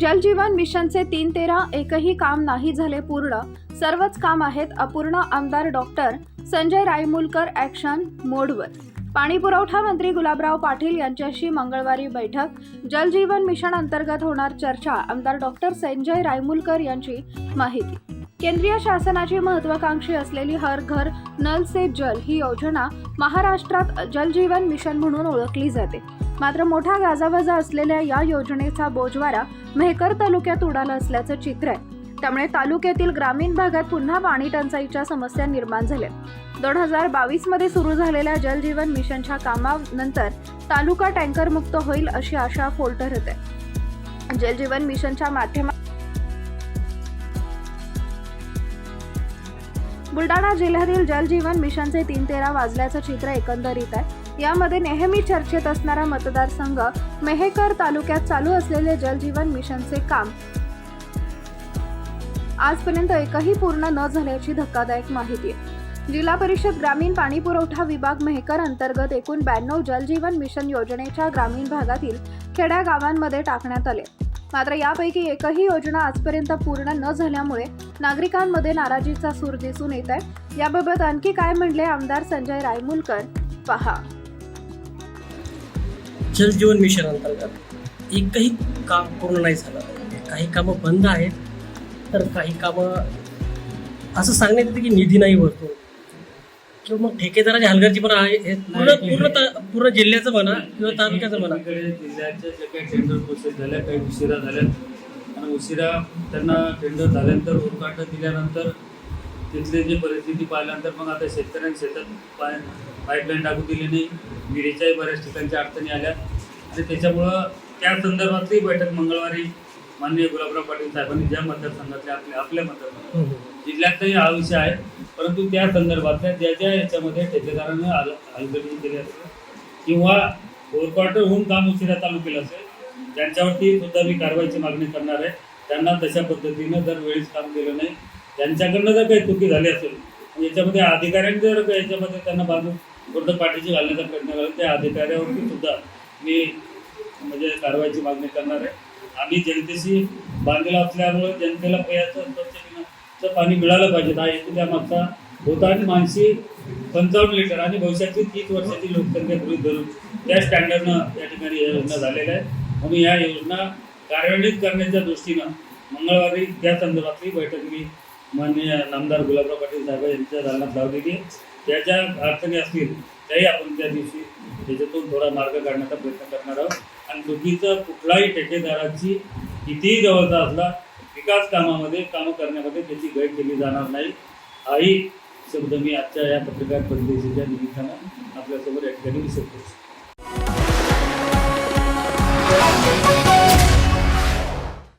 जलजीवन मिशनचे तीन तेरा एकही काम नाही झाले पूर्ण. सर्वच काम आहेत अपूर्ण आमदार डॉक्टर संजय रायमुलकर ॲक्शन मोडवर. पाणी पुरवठा मंत्री गुलाबराव पाटील यांच्याशी मंगळवारी बैठक. जलजीवन मिशन अंतर्गत होणार चर्चा आमदार डॉक्टर संजय रायमुलकर यांची माहिती. केंद्रीय शासनाची महत्वाकांक्षी असलेली हर घर नल से जल ही योजना महाराष्ट्रात जलजीवन मिशन म्हणून ओळखली जाते. मात्र मोठा गाजावाजा असलेल्या या योजनेचा बोजवारा मेहकर तालुक्यात उडाला असल्याचं चित्र आहे. त्यामुळे तालुक्यातील ग्रामीण भागात पुन्हा पाणी टंचाईच्या समस्या निर्माण झाल्या. दोन हजार बावीसमध्ये सुरू झालेल्या जलजीवन मिशनच्या कामानंतर तालुका टँकर मुक्त होईल अशी आशा फोल्टर होते जलजीवन मिशनच्या माध्यमात बुलढाणा जिल्ह्यातील जलजीवन मिशनचे तीन तेरा वाजल्याचं चित्र एकंदरीत आहे. यामध्ये नेहमी चर्चेत असणारा मतदारसंघ मेहेकर तालुक्यात चालू असलेले जलजीवन मिशनचे काम. आजपर्यंत एकही पूर्ण न झाल्याची धक्कादायक माहिती. आहे जिल्हा परिषद ग्रामीण पाणी पुरवठा विभाग मेहकर अंतर्गत एकूण ब्याण्णव जलजीवन मिशन योजनेच्या ग्रामीण भागातील खेड्या गावांमध्ये टाकण्यात आले. मात्र यापैकी एकही योजना आजपर्यंत पूर्ण न झाल्यामुळे नागरिकांमध्ये नाराजीचा सूर दिसून येत आहे. याबाबत आणखी काय म्हणले आमदार संजय रायमुलकर? पहा. जलजीवन मिशन अंतर्गत एकही काम पूर्ण नाही झालं. काही कामं बंद आहेत. तर काही कामं असं सांगण्यात येते की निधी नाही भरतो किंवा मग ठेकेदाराची हलगर्जी पण आहे. हे पूर्ण पूर्ण ता- पूर्ण जिल्ह्याचं म्हणा किंवा तालुक्याचं म्हणा. जिल्ह्याच्या ज्या काही टेंडर प्रोसेस झाल्या. काही उशिरा झाल्या. आणि उशिरा त्यांना टेंडर झाल्यानंतर उरकाट दिल्यानंतर तिथली जी परिस्थिती पाहिल्यानंतर मग आता शेतकऱ्यांनी शेतात पाय पाईपलाईन टाकू दिली नाही. विहिरीच्याही बऱ्याच ठिकाणच्या अडचणी आल्या. आणि त्याच्यामुळं त्या संदर्भातली बैठक मंगळवारी माननीय गुलाबराव पाटील साहेबांनी ज्या मतदारसंघातल्या आपल्या आपल्या मतदारसंघात जिल्ह्यातही हा विषय आहे. परंतु त्या संदर्भातल्या ज्या ज्या याच्यामध्ये ठेकेदाराने हलगर्जी केली असेल किंवा होऊन काम उशिरा चालू केलं असेल त्यांच्यावरती सुद्धा मी कारवाईची मागणी करणार आहे त्यांना तशा पद्धतीनं जर वेळीच काम केलं नाही त्यांच्याकडनं जर काही चुकी झाली असेल याच्यामध्ये अधिकाऱ्यांनी जर याच्यामध्ये त्यांना बांधून पूर्ण पाठीशी घालण्याचा प्रयत्न केला त्या अधिकाऱ्यावरती सुद्धा मी म्हणजे कारवाईची मागणी करणार आहे. आम्ही जनतेशी बांधलेला असल्यामुळे जनतेला प्यायचं स्वच्छ पिण्याचं पाणी मिळालं पाहिजे. हा हेतू त्यामागचा होता आणि मानसी पंचावन्न लिटर आणि भविष्याची तीस वर्षाची लोकसंख्या गृहित धरून त्या स्टँडर्डनं या ठिकाणी हे योजना झालेल्या आहे. म्हणून या योजना कार्यान्वित करण्याच्या दृष्टीनं मंगळवारी त्या संदर्भातली बैठक मी माननीय नामदार गुलाबराव पाटील साहेब यांच्या दालनात लावलेली आहे त्या ज्या अडचणी असतील त्याही आपण त्या दिवशी त्याच्यातून थोडा मार्ग काढण्याचा प्रयत्न करणार आहोत. आणि चुकीचं कुठलाही ठेकेदाराची कितीही जवळचा असला विकास कामामध्ये कामं करण्यामध्ये त्याची गैर केली जाणार नाही. हाही शब्द मी आजच्या या पत्रकार परिषदेच्या निमित्तानं आपल्यासोबत या ठिकाणी विसरतो Thank you.